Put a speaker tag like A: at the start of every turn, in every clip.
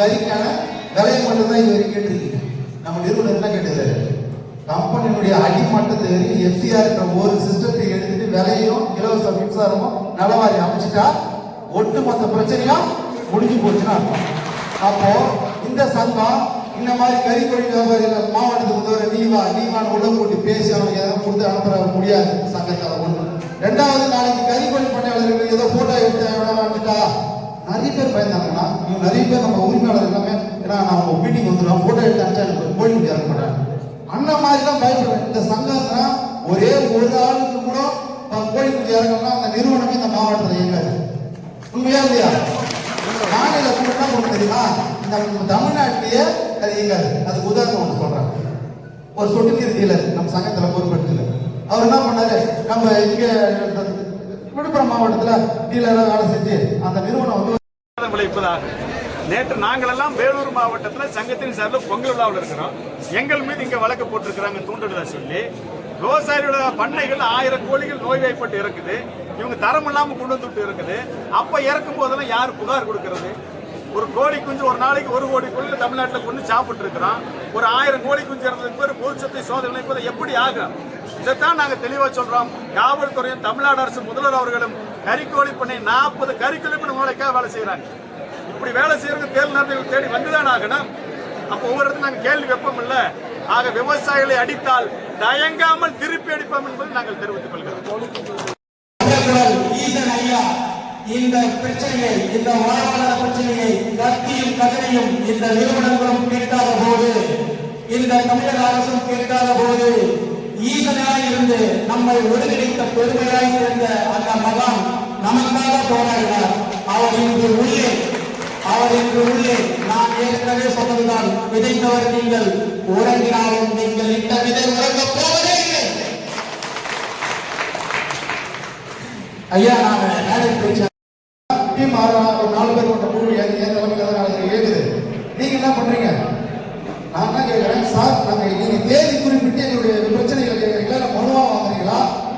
A: கறிக்கான விலையை மட்டும் தான் இது வரைக்கும் கேட்டிருக்கீங்க. நம்ம நிறுவனம் என்ன கேட்டது? கம்பெனியுடைய அடிமட்டத்தை வரைக்கும் எஃப்சிஆர் என்ற ஒரு சிஸ்டத்தை எடுத்துட்டு விலையும் இலவச மின்சாரமும் நலவாரி அமைச்சிட்டா ஒட்டுமொத்த பிரச்சனையும் முடிஞ்சு போச்சுன்னா அர்த்தம். அப்போ இந்த சங்கம் இந்த மாதிரி கறிக்கொழி வியாபாரிகள் மாவட்டத்துக்கு உதவுற நீவா வா நீ உள்ள போட்டு பேசி அவனுக்கு எதாவது கொடுத்து அனுப்புற முடியாது சங்கத்தில் ஒன்று. ரெண்டாவது நாளைக்கு கறிக்கொழி பேர் பயந்தாங்கன்னா இவங்க நிறைய பேர் நம்ம உரிமையாளர் எல்லாமே ஏன்னா நான் உங்க மீட்டிங் வந்துடும் போட்டோ எடுத்து அனுப்பிச்சா எனக்கு கோழி முடியாது மாட்டாங்க அண்ணன் மாதிரி தான் பயப்படுறேன் இந்த சங்கம்னா ஒரே ஒரு ஆளுக்கு கூட அஹ், கோழி குஞ்சு இறங்கணும்னா அந்த நிறுவனமே இந்த மாவட்டத்தில் இயங்காது. உண்மையா இல்லையா? மாநில கூட்டம் ஒண்ணு தெரியுமா? இந்த தமிழ்நாட்டிலேயே அது இயங்காது. அதுக்கு உதாரணம் ஒன்று சொல்றேன். ஒரு சொட்டு நீர் டீலர் நம்ம சங்கத்தில் பொறுப்பெடுத்துல அவர் என்ன பண்ணாரு? நம்ம இங்கே விழுப்புரம் மாவட்டத்தில் டீலராக வேலை செஞ்சு அந்த நிறுவனம் வந்து
B: உழைப்பதாக நேற்று நாங்களெல்லாம் வேலூர் மாவட்டத்தில் சங்கத்தின் சார்பில் பொங்கல் விழாவில் இருக்கிறோம். எங்கள் மீது இங்கே வழக்கு போட்டிருக்கிறாங்க தூண்டுதலை சொல்லி. விவசாயிகளோட பண்ணைகள் ஆயிரம் கோழிகள் நோய்வாய்ப்பட்டு இருக்குது. இவங்க தரம் இல்லாமல் கொண்டு வந்துட்டு இருக்குது. அப்போ இறக்கும் போதெல்லாம் யார் புகார் கொடுக்கறது? ஒரு கோழி குஞ்சு ஒரு நாளைக்கு ஒரு கோடி கோழி தமிழ்நாட்டில் கொண்டு சாப்பிட்டு இருக்கிறோம் ஒரு ஆயிரம் கோழி குஞ்சு இறந்ததுக்கு பேர் பொதுச்சத்தை சோதனை எப்படி ஆகும் இதைத்தான் நாங்கள் தெளிவாக சொல்கிறோம் காவல்துறையும் தமிழ்நாடு அரசு முதல்வர் அவர்களும் கறிக்கோழி பண்ணை நாற்பது கறிக்கோழி பண்ணி மூளைக்காக வேலை செய்கிறாங்க இப்படி வேலை செய்யறது தேர்தல் நேரத்தில் தேடி வந்துதான் ஆகணும்? அப்போ ஒவ்வொரு இடத்துல நாங்கள் கேள்வி வைப்போம் இல்லை? ஆக விவசாயிகளை அடித்தால் தயங்காமல் திருப்பி அடிப்போம் என்பதை நாங்கள் தெரிவித்துக் கொள்கிறோம்.
A: இந்த பிரச்சனையை இந்த வாழ்வாதார பிரச்சனையை கத்தியும் கதறியும் இந்த நிறுவனங்களும் கேட்காத போது இந்த தமிழக அரசும் கேட்காத போது ஈசனாய் நம்மை ஒருங்கிணைத்த பெருமையாய் இருந்த அந்த மகான் நமக்காக போராடினார். அவர் இன்று உள்ளே அவர் இன்று உள்ளே. நான் ஏற்கனவே சொன்னதுதான் விதைத்தவர் நீங்கள் உறங்கினாலும் நீங்கள் இந்த விதை உறங்க போவதே இல்லை. ஐயா நாங்க மேடை பேச்சு ஒரு நாலு பேர் கொண்ட குழு என் என் தலைமையில் தான் நாளைக்கு இயக்குது நீங்க என்ன பண்றீங்க? நான் தான் கேட்கிறேன் சார் நாங்க நீங்க தேதி குறிப்பிட்டு எங்களுடைய பிரச்சனைகள்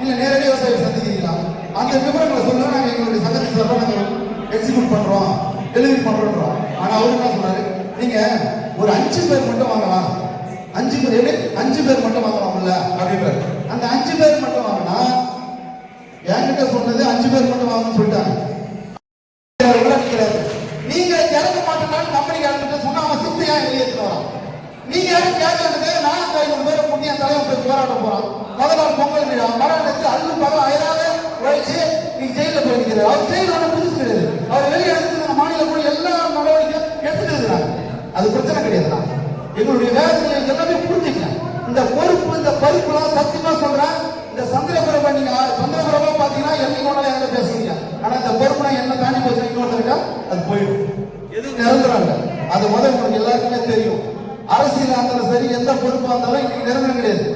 A: இல்ல நேரடி விவசாயிகளை சந்திக்கிறீங்களா? அந்த விவரங்களை சொல்லுங்க நாங்க எங்களுடைய சங்கத்தின் சார்பாக நாங்க எக்ஸிக்யூட் பண்றோம் டெலிவரி பண்றோம் ஆனா அவரு என்ன சொல்றாரு நீங்க ஒரு அஞ்சு பேர் மட்டும் வாங்கலாம். அஞ்சு பேர் எப்படி? அஞ்சு பேர் மட்டும் வாங்கலாம்ல அப்படின்றாரு. அந்த அஞ்சு பேர் மட்டும் வாங்கினா என்கிட்ட சொன்னது அஞ்சு பேர் மட்டும் வாங்கணும்னு சொல்லிட்டாங்க. நீங்க இறக்க மாட்டேன்னு கம்பெனி இறந்துட்டு சொன்னா அவன் சித்தையா வெளியேற்று வரான். நீங்க யாரும் கேட்கறதுக்கு நானும் ஐநூறு பேரை முன்னே தலைவர் போய் போராட்ட போறான். முதல் நாள் பொங்கல் விழா மரணத்துக்கு அள்ளு பகல் அயராத உழைச்சு நீ ஜெயில போய் நிற்கிறார் அவர் ஜெயில் ஒன்றும் புதுசு கிடையாது அவர் வெளியே எடுத்து நம்ம மாநில கூட எல்லா நடவடிக்கையும் எடுத்துட்டு இருக்கிறாங்க அது பிரச்சனை கிடையாதுண்ணா எங்களுடைய வேதனை எல்லாமே புரிஞ்சுக்கங்க. இந்த பொறுப்பு இந்த பருப்புலாம் சத்தியமா சொல்றேன். இந்த சந்திரபுரம் நீங்க சந்திரபுரமா பாத்தீங்கன்னா என்னைக்கு ஒன்னாலும் என்கிட்ட பேசுறீங்க ஆனா இந்த பொறுப்புனா என்ன தாண்டி போச்சு இன்னொருத்தருக்கா அது போயிடும். எது நிரந்தரம் அது முதல் உங்களுக்கு எல்லாருக்குமே தெரியும். அரசியல் இருந்தாலும் சரி எந்த பொறுப்பா இருந்தாலும் இன்னைக்கு நிரந்தரம் கிடையாது.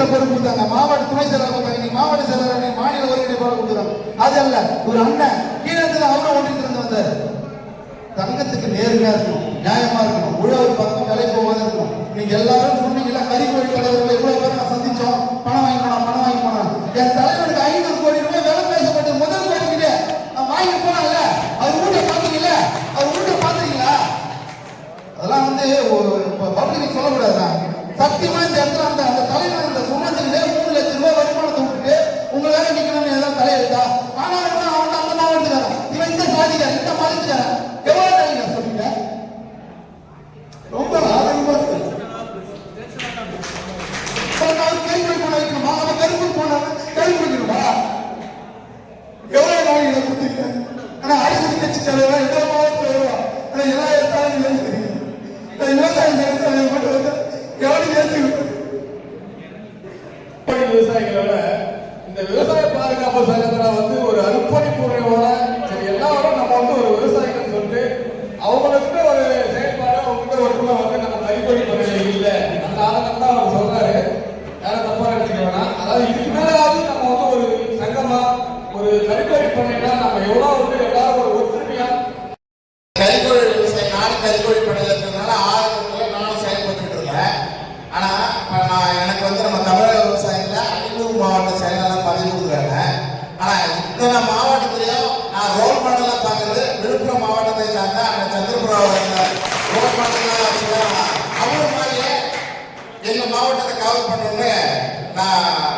A: ஒன்றியத்துல பொறுப்பு கொடுத்தாங்க. மாவட்ட துணை செயலர் கொடுத்தாங்க இன்னைக்கு மாவட்ட செயலர் நீ மாநில ஒருங்கிணைப்பாளர் கொடுக்குறாங்க அது அல்ல ஒரு அண்ணன் கீழே இருந்து அவரும் ஓட்டிட்டு இருந்து வந்தாரு. தங்கத்துக்கு நேர்மையா இருக்கணும் நியாயமா இருக்கணும் உழவர் பக்கம் விலை போகாத இருக்கணும். நீங்க எல்லாரும் சொன்னீங்களா கறி கறிக்கோழி தலைவர்கள் எவ்வளவு பேர் நான் சந்திச்சோம் பணம் கட்சி ஆனா எல்லா இடத்தாலும் இந்த விவசாய தலைவர் மட்டும் வந்து எவ்வளவு ஏற்றுக்கிட்டு
C: விவசாயிகளோட இந்த விவசாய பாதுகாப்பு சங்கத்துல வந்து ஒரு சரி எல்லாரும் நம்ம வந்து ஒரு விவசாயிகள் சொல்லிட்டு அவங்களுக்கு ஒரு செயல்பாடு அவங்களுக்கு ஒரு வந்து நம்ம கைப்படி பண்ணி
D: கறிக்கோழி பண்ணல இருக்கிறதுனால ஆரம்பத்தில் நானும் செயல்பட்டு இருக்கேன் ஆனால் நான் எனக்கு வந்து நம்ம தமிழக விவசாயியில் அரியலூர் மாவட்ட செயலாளர் பதவி கொடுக்குறாங்க. ஆனால் இத்தனை மாவட்டத்திலையும் நான் ரோல் மண்டலில் பார்க்குறது விழுப்புரம் மாவட்டத்தை சார்ந்த அந்த சந்திரபுரா ரோல் மண்டலில் அவர் மாதிரியே எங்கள் மாவட்டத்தை கவர் பண்ணணும்னு நான்